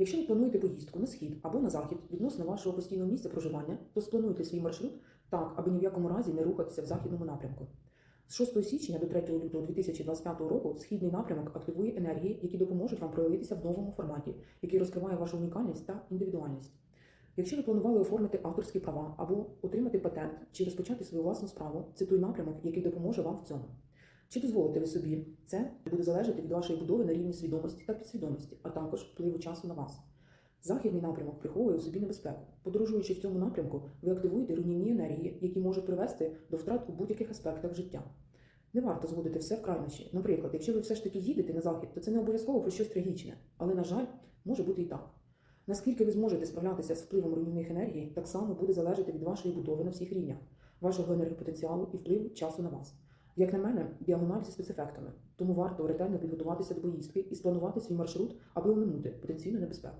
Якщо ви плануєте поїздку на схід або на захід відносно вашого постійного місця проживання, то сплануйте свій маршрут так, аби ні в якому разі не рухатися в західному напрямку. З 6 січня до 3 лютого 2025 року східний напрямок активує енергії, які допоможуть вам проявитися в новому форматі, який розкриває вашу унікальність та індивідуальність. Якщо ви планували оформити авторські права або отримати патент чи розпочати свою власну справу, це той напрямок, який допоможе вам в цьому. Чи дозволите ви собі це буде залежати від вашої будови на рівні свідомості та підсвідомості, а також впливу часу на вас. Західний напрямок приховує у собі небезпеку. Подорожуючи в цьому напрямку, ви активуєте руйнівні енергії, які можуть привести до втрат у будь-яких аспектах життя. Не варто зводити все в крайнощі. Наприклад, якщо ви все ж таки їдете на захід, то це не обов'язково про щось трагічне, але, на жаль, може бути і так. Наскільки ви зможете справлятися з впливом руйнівних енергій, так само буде залежати від вашої будови на всіх рівнях, вашого енергопотенціалу і впливу часу на вас. Як на мене, діагональ зі спецефектами, тому варто ретельно підготуватися до поїздки і спланувати свій маршрут, аби оминути потенційну небезпеку.